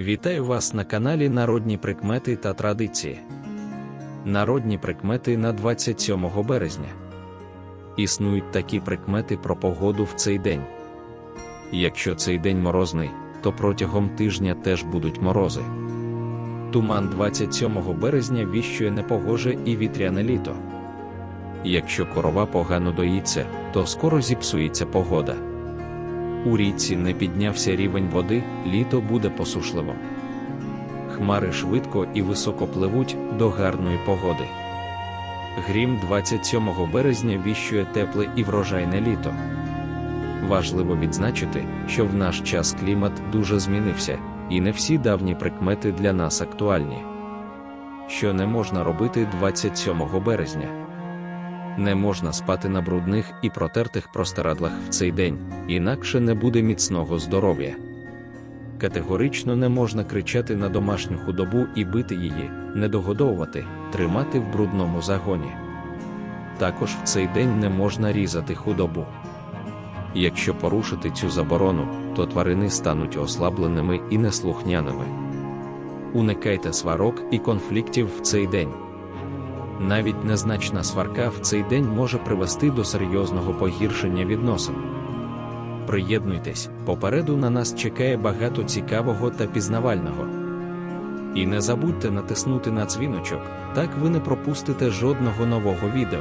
Вітаю вас на каналі Народні прикмети та традиції. Народні прикмети на 27 березня. Існують такі прикмети про погоду в цей день. Якщо цей день морозний, то протягом тижня теж будуть морози. Туман 27 березня віщує непогоже і вітряне літо. Якщо корова погано доїться, то скоро зіпсується погода. У річці не піднявся рівень води, літо буде посушливим. Хмари швидко і високо пливуть до гарної погоди. Грім 27 березня віщує тепле і врожайне літо. Важливо відзначити, що в наш час клімат дуже змінився, і не всі давні прикмети для нас актуальні. Що не можна робити 27 березня? Не можна спати на брудних і протертих простирадлах в цей день, інакше не буде міцного здоров'я. Категорично не можна кричати на домашню худобу і бити її, не догодовувати, тримати в брудному загоні. Також в цей день не можна різати худобу. Якщо порушити цю заборону, то тварини стануть ослабленими і неслухняними. Уникайте сварок і конфліктів в цей день. Навіть незначна сварка в цей день може привести до серйозного погіршення відносин. Приєднуйтесь, попереду на нас чекає багато цікавого та пізнавального. І не забудьте натиснути на дзвіночок, так ви не пропустите жодного нового відео.